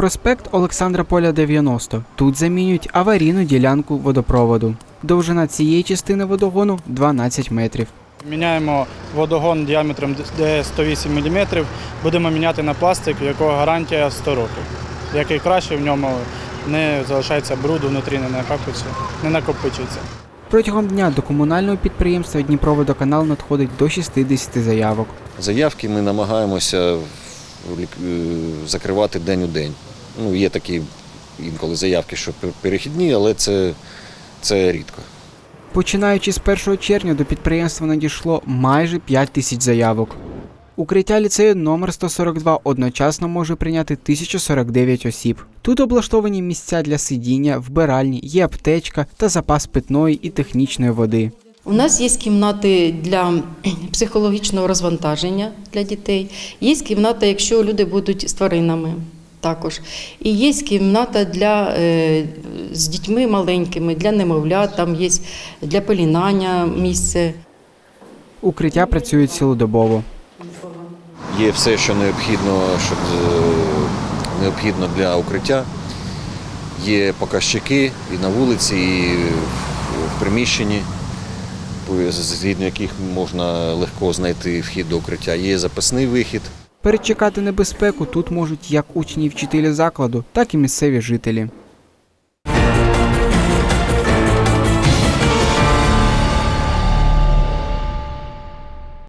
Проспект Олександра Поля 90. Тут замінюють аварійну ділянку водопроводу. Довжина цієї частини водогону 12 метрів. Міняємо водогон діаметром 108 мм, будемо міняти на пластик, у якого гарантія 100 років. Який краще в ньому не залишається бруду внутрі, не накапується, не накопичується. Протягом дня до комунального підприємства Дніпроводоканал надходить до 60 заявок. Заявки ми намагаємося е, закривати день у день. Ну, є такі інколи заявки, що пер- перехідні, але це, це рідко. Починаючи з 1 червня до підприємства надійшло майже 5 тисяч заявок. Укриття ліцею номер 142 одночасно може прийняти 1049 осіб. Тут облаштовані місця для сидіння, вбиральні, є аптечка та запас питної і технічної води. У нас є кімнати для психологічного розвантаження для дітей. Є кімната, якщо люди будуть з тваринами також. І є кімната для, е, з дітьми маленькими, для немовлят, там є для пелінання місце. Укриття працюють цілодобово. Є все, що необхідно, щоб, е, необхідно для укриття. Є показчики і на вулиці, і в приміщенні, згідно яких можна легко знайти вхід до укриття. Є запасний вихід. Перечекати небезпеку тут можуть як учні і вчителі закладу, так і місцеві жителі.